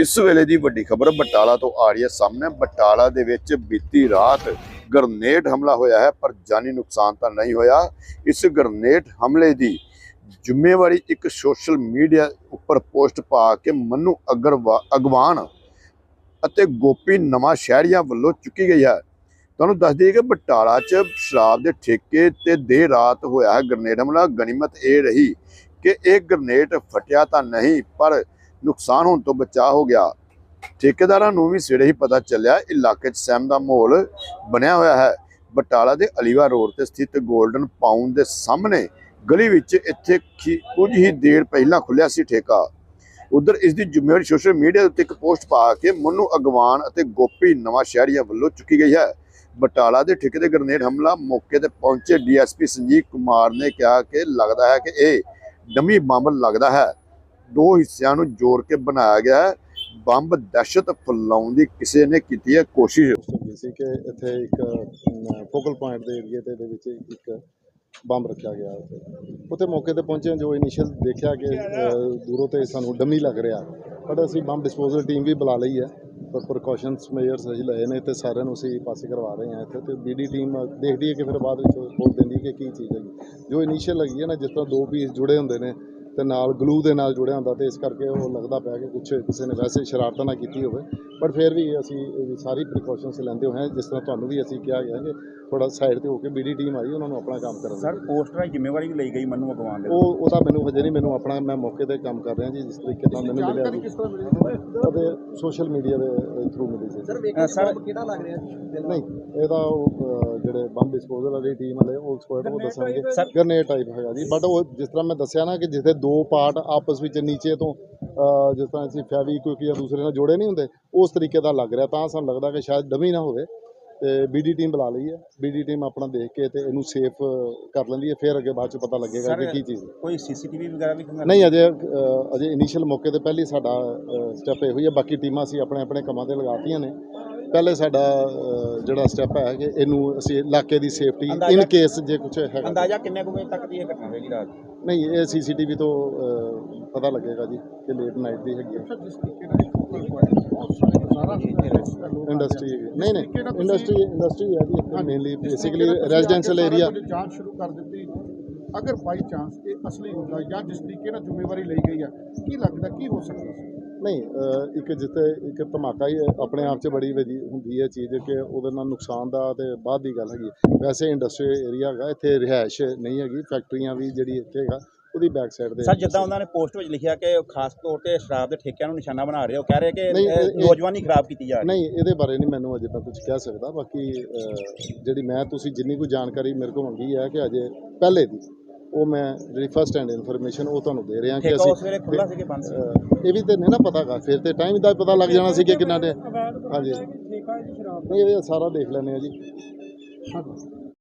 ਇਸ ਵੇਲੇ ਦੀ ਵੱਡੀ ਖਬਰ ਬਟਾਲਾ ਤੋਂ ਆ ਰਹੀ ਹੈ ਸਾਹਮਣੇ। ਬਟਾਲਾ ਦੇ ਵਿੱਚ ਬੀਤੀ ਰਾਤ ਗਰਨੇਡ ਹਮਲਾ ਹੋਇਆ ਹੈ, ਪਰ ਜਾਨੀ ਨੁਕਸਾਨ ਤਾਂ ਨਹੀਂ ਹੋਇਆ। ਇਸ ਗਰਨੇਡ ਹਮਲੇ ਦੀ ਜ਼ਿੰਮੇਵਾਰੀ ਇੱਕ ਸੋਸ਼ਲ ਮੀਡੀਆ ਉੱਪਰ ਪੋਸਟ ਪਾ ਕੇ ਮਨੂ ਅਗਵਾਨ ਅਤੇ ਗੋਪੀ ਨਵਾਂ ਸ਼ਹਿਰੀਆਂ ਵੱਲੋਂ ਚੁੱਕੀ ਗਈ ਹੈ। ਤੁਹਾਨੂੰ ਦੱਸ ਦਈਏ ਕਿ ਬਟਾਲਾ 'ਚ ਸ਼ਰਾਬ ਦੇ ਠੇਕੇ ਤੇ ਦੇਰ ਰਾਤ ਹੋਇਆ ਹੈ ਗ੍ਰਨੇਡ ਹਮਲਾ। ਗਨੀਮਤ ਇਹ ਰਹੀ ਕਿ ਇਹ ਗ੍ਰਨੇਡ ਫਟਿਆ ਤਾਂ ਨਹੀਂ, ਪਰ ਨੁਕਸਾਨ ਹੋਣ ਤੋਂ ਬਚਾ ਹੋ ਗਿਆ। ਠੇਕੇਦਾਰਾਂ ਨੂੰ ਵੀ ਸਿਰੇ ਹੀ ਪਤਾ ਚੱਲਿਆ, ਇਲਾਕੇ 'ਚ ਸਹਿਮ ਦਾ ਮਾਹੌਲ ਬਣਿਆ ਹੋਇਆ ਹੈ। ਬਟਾਲਾ ਦੇ ਅਲੀਵਾ ਰੋਡ ਤੇ ਸਥਿਤ 골ਡਨ ਪਾਊਂਡ ਦੇ ਸਾਹਮਣੇ ਗਲੀ ਵਿੱਚ ਇੱਥੇ ਖੀ- ਕੁਝ ਹੀ ਦੇਰ ਪਹਿਲਾਂ ਖੁੱਲਿਆ ਸੀ ਠੇਕਾ। ਉਧਰ ਇਸ ਦੀ ਜ਼ਿੰਮੇਵਾਰੀ ਸੋਸ਼ਲ ਮੀਡੀਆ ਉੱਤੇ ਇੱਕ ਪੋਸਟ ਪਾ ਕੇ ਮਨੂ ਅਗਵਾਨ ਅਤੇ ਗੋਪੀ ਨਵਾਂ ਸ਼ਹਿਰੀਆਂ ਵੱਲੋਂ ਚੁੱਕੀ ਗਈ ਹੈ। ਬਟਾਲਾ ਦੇ ਠੇਕੇ ਦੇ ਗ੍ਰਨੇਡ ਹਮਲਾ ਮੌਕੇ ਤੇ ਪਹੁੰਚੇ ਡੀਐਸਪੀ ਸੰਜੀਵ ਕੁਮਾਰ ਨੇ ਕਿਹਾ ਕਿ ਲੱਗਦਾ ਹੈ ਕਿ ਇਹ ਡਮੀ ਬੰਬ ਲੱਗਦਾ ਹੈ। ਦੋ ਹਿੱਸਿਆਂ ਨੂੰ ਜੋੜ ਕੇ ਬਣਾਇਆ ਗਿਆ ਹੈ। ਬੰਬ ਦਹਿਸ਼ਤ ਫੈਲਾਉਣ ਦੀ ਕਿਸੇ ਨੇ ਕੀਤੀ ਹੈ ਕੋਸ਼ਿਸ਼। ਹੋਈ ਸੀ ਕਿ ਇੱਥੇ ਇੱਕ ਫੋਕਲ ਪੁਆਇੰਟ ਦੇ ਏਰੀਏ ਤੇ ਦੇ ਵਿੱਚ ਇੱਕ ਬੰਬ ਰੱਖਿਆ ਗਿਆ ਉੱਥੇ ਮੌਕੇ ਤੇ ਪਹੁੰਚੇ ਜੋ ਇਨੀਸ਼ੀਅਲ ਦੇਖਿਆ ਕਿ ਦੂਰੋਂ ਤੇ ਸਾਨੂੰ ਡਮੀ ਲੱਗ ਰਿਹਾ। ਬਟ ਅਸੀਂ ਬੰਬ ਡਿਸਪੋਜ਼ਲ ਟੀਮ ਵੀ ਬੁਲਾ ਲਈ ਹੈ। ਪਰ ਪ੍ਰੀਕਾਸ਼ਨਸ ਮੇਜਰਸ ਅਸੀਂ ਲਏ ਨੇ ਤੇ ਸਾਰਿਆਂ ਨੂੰ ਅਸੀਂ ਪਾਸੇ ਕਰਵਾ ਰਹੇ ਹਾਂ ਇੱਥੇ ਤੇ ਬੀਡੀ ਟੀਮ ਦੇਖਦੀ ਹੈ ਕਿ ਫਿਰ ਬਾਅਦ ਵਿੱਚ ਰਿਪੋਰਟ ਦਿੰਦੀ ਕਿ ਕੀ ਚੀਜ਼ ਹੈਗੀ। ਜੋ ਇਨੀਸ਼ੀਅਲ ਹੈਗੀ ਹੈ ਨਾ, ਜਿਸ ਤਰ੍ਹਾਂ ਦੋ ਪੀਸ ਜੁੜੇ ਹੁੰਦੇ ਨੇ ਤੇ ਨਾਲ ਗਲੂ ਦੇ ਨਾਲ ਜੁੜਿਆ ਹੁੰਦਾ ਤੇ ਇਸ ਕਰਕੇ ਉਹ ਲੱਗਦਾ ਪਿਆ ਕਿ ਕੁਝ ਕਿਸੇ ਨੇ ਵੈਸੇ ਸ਼ਰਾਰਤ ਨਾ ਕੀਤੀ ਹੋਵੇ। ਬਟ ਫਿਰ ਵੀ ਅਸੀਂ ਸਾਰੀ ਪ੍ਰੀਕਾਸ਼ਨਸ ਲੈਂਦੇ ਹੋਏ ਹਾਂ। ਜਿਸ ਤਰ੍ਹਾਂ ਤੁਹਾਨੂੰ ਵੀ ਅਸੀਂ ਕਿਹਾ ਗਿਆ ਕਿ ਥੋੜਾ ਸਾਈਡ ਤੇ ਹੋ ਕੇ ਬੀਡੀ ਟੀਮ ਆਈ ਉਹਨਾਂ ਨੂੰ ਆਪਣਾ ਕੰਮ ਕਰਨ ਸਰ। ਪੋਸਟਰਾਂ ਦੀ ਜ਼ਿੰਮੇਵਾਰੀ ਵੀ ਲਈ ਗਈ ਮਨੂ ਅਗਵਾਨ ਦੇ ਉਹ ਉਹਦਾ ਮੈਨੂੰ ਹਜੇ ਨਹੀਂ ਮੈਨੂੰ ਆਪਣਾ ਮੈਂ ਮੌਕੇ ਤੇ ਕੰਮ ਕਰ ਰਿਹਾ ਜੀ ਜਿਸ ਤਰੀਕੇ ਨਾਲ ਮੈਨੂੰ ਮਿਲਿਆ ਜੀ। ਉਹਦੇ ਸੋਸ਼ਲ ਮੀਡੀਆ ਦੇ ਥਰੂ ਮਿਲੀ ਸੀ। ਸਰ ਕਿਹੜਾ ਲੱਗ ਰਿਹਾ? ਨਹੀਂ ਇਹਦਾ ਜਿਹੜੇ ਬੰਬ ਡਿਸਪੋਜ਼ਲ ਵਾਲੀ ਟੀਮ ਵਾਲੇ ਉਹ ਐਕਸਪਰਟ ਉਹ ਦੱਸਣਗੇ। ਗਰਨੇਡ ਟਾਈਪ ਹੈਗਾ ਜੀ। ਬਟ ਉਹ ਜਿਸ ਤਰ੍ਹਾਂ ਮੈਂ ਦੱਸਿਆ ਨਾ ਕਿ ਜਿੱਥੇ ਦੋ ਪਾਰਟ ਆਪਸ ਵਿੱਚ ਨੀਚੇ ਤੋਂ ਜਿਸ ਤਰ੍ਹਾਂ ਅਸੀਂ ਫੈਵੀਕੁਇਕ ਜਾਂ ਦੂਸਰੇ ਨਾਲ ਜੋੜੇ ਨਹੀਂ ਹੁੰਦੇ ਉਸ ਤਰੀਕੇ ਦਾ ਲੱਗ ਰਿਹਾ। ਤਾਂ ਸਾਨੂੰ ਲੱਗਦਾ ਕਿ ਸ਼ਾਇਦ ਡਮੀ ਨਾ ਹੋਵੇ ਤੇ ਬੀਡੀ ਟੀਮ ਬੁਲਾ ਲਈ ਹੈ ਬੀਡੀ ਟੀਮ ਆਪਣਾ ਦੇਖ ਕੇ ਤੇ ਇਹਨੂੰ ਸੇਫ ਕਰ ਲੈਂਦੀ ਹੈ ਫਿਰ ਅੱਗੇ ਬਾਅਦ ਚ ਪਤਾ ਲੱਗੇਗਾ ਕਿ ਕੀ ਚੀਜ਼ ਹੈ। ਕੋਈ ਸੀਸੀਟੀਵੀ ਵਗੈਰਾ ਵੀ ਨਹੀਂ ਅਜੇ ਅਜੇ ਇਨੀਸ਼ੀਅਲ ਮੌਕੇ ਤੇ ਪਹਿਲੀ ਸਾਡਾ ਸਟੈਪ ਇਹੋ ਹੀ ਹੈ। ਬਾਕੀ ਟੀਮਾਂ ਅਸੀਂ ਆਪਣੇ ਆਪਣੇ ਕੰਮਾਂ ਤੇ ਲਗਾਤੀਆਂ ਨੇ। ਪਹਿਲੇ ਸਾਡਾ ਜਿਹੜਾ ਸਟੈਪ ਹੈ ਕਿ ਇਹਨੂੰ ਅਸੀਂ ਇਲਾਕੇ ਦੀ ਸੇਫਟੀ ਇਨ ਕੇਸ ਜੇ ਕੁਝ ਹੈਗਾ ਅੰਦਾਜ਼ਾ ਕਿੰਨੇ ਕੁ ਵਜੇ ਤੱਕ ਦੀ ਇਹ ਘਟਨਾ ਹੋਏਗੀ ਰਾਤ ਨਹੀਂ ਇਹ ਸੀਸੀਟੀਵੀ ਤੋਂ ਪਤਾ ਲੱਗੇਗਾ ਜੀ ਕਿ ਲੇਟ ਨਾਈਟ ਦੀ ਹੈਗੀ ਹੈ। ਇੰਡਸਟਰੀ ਨਹੀਂ ਨਹੀਂ ਇੰਡਸਟਰੀ ਇੰਡਸਟਰੀ ਹੈ ਜੀ ਇੱਥੇ ਮੇਨਲੀ ਬੇਸਿਕਲੀ ਰੈਜ਼ੀਡੈਂਸ਼ੀਅਲ ਏਰੀਆ ਜਾਂਚ ਸ਼ੁਰੂ ਕਰ ਦਿੱਤੀ ਅਗਰ ਬਾਈ ਚਾਂਸ ਇਹ ਅਸਲੀ ਹੁੰਦਾ ਜਾਂ ਜਿਸ ਤਰੀਕੇ ਨਾਲ ਜ਼ਿੰਮੇਵਾਰੀ ਲਈ ਗਈ ਹੈ ਕੀ ਲੱਗਦਾ ਕੀ ਹੋ ਸਕਦਾ ਨਹੀਂ ਇੱਕ ਜਿੱਥੇ ਇੱਕ ਧਮਾਕਾ ਹੀ ਆਪਣੇ ਆਪ 'ਚ ਬੜੀ ਵਧੀ ਹੁੰਦੀ ਹੈ ਚੀਜ਼ ਕਿ ਉਹਦੇ ਨਾਲ ਨੁਕਸਾਨ ਦਾ ਤੇ ਬਾਅਦ ਦੀ ਗੱਲ ਹੈਗੀ ਵੈਸੇ ਇੰਡਸਟਰੀ ਏਰੀਆ ਹੈਗਾ ਇੱਥੇ ਰਿਹਾਇਸ਼ ਨਹੀਂ ਹੈਗੀ ਫੈਕਟਰੀਆਂ ਵੀ ਜਿਹੜੀ ਇੱਥੇ ਹੈਗਾ ਉਹਦੀ ਬੈਕ ਸਾਈਡ ਦੇ ਸਰ ਜਿੱਦਾਂ ਉਹਨਾਂ ਨੇ ਪੋਸਟ ਵਿੱਚ ਲਿਖਿਆ ਕਿ ਖਾਸ ਤੌਰ ਤੇ ਸ਼ਰਾਬ ਦੇ ਠੇਕਿਆਂ ਨੂੰ ਨਿਸ਼ਾਨਾ ਬਣਾ ਰਹੇ ਹੋ ਕਹਿ ਰਹੇ ਕਿ ਨੌਜਵਾਨੀ ਖਰਾਬ ਕੀਤੀ ਜਾ ਰਹੀ ਨਹੀਂ ਇਹਦੇ ਬਾਰੇ ਨਹੀਂ ਮੈਨੂੰ ਅਜੇ ਮੈਂ ਕੁਝ ਕਹਿ ਸਕਦਾ ਬਾਕੀ ਜਿਹੜੀ ਮੈਂ ਤੁਸੀਂ ਜਿੰਨੀ ਕੋਈ ਜਾਣਕਾਰੀ ਮੇਰੇ ਕੋਲ ਮੰਗੀ ਹੈ ਕਿ ਅਜੇ ਪਹਿਲੇ ਦੀ ਉਹ ਮੈਂ ਜਿਹੜੀ ਫਸਟ ਹੈਂਡ ਇਨਫੋਰਮੇਸ਼ਨ ਉਹ ਤੁਹਾਨੂੰ ਦੇ ਰਿਹਾ ਕਿ ਅਸੀਂ ਉਸ ਵੇਲੇ ਖੁੱਲਾ ਸੀ ਕਿ ਬੰਦ ਸੀ? ਅ, ਇਹ ਵੀ ਤੇ ਨਹੀਂ ਨਾ ਪਤਾਗਾ ਫਿਰ ਤੇ ਟਾਈਮ ਦਾ ਪਤਾ ਲੱਗ ਜਾਣਾ ਸੀ ਕਿ ਕਿੰਨਾ ਦੇ ਹਾਂਜੀ। ਨਹੀਂ ਇਹ ਸਾਰਾ ਦੇਖ ਲੈਂਦੇ ਆ ਜੀ।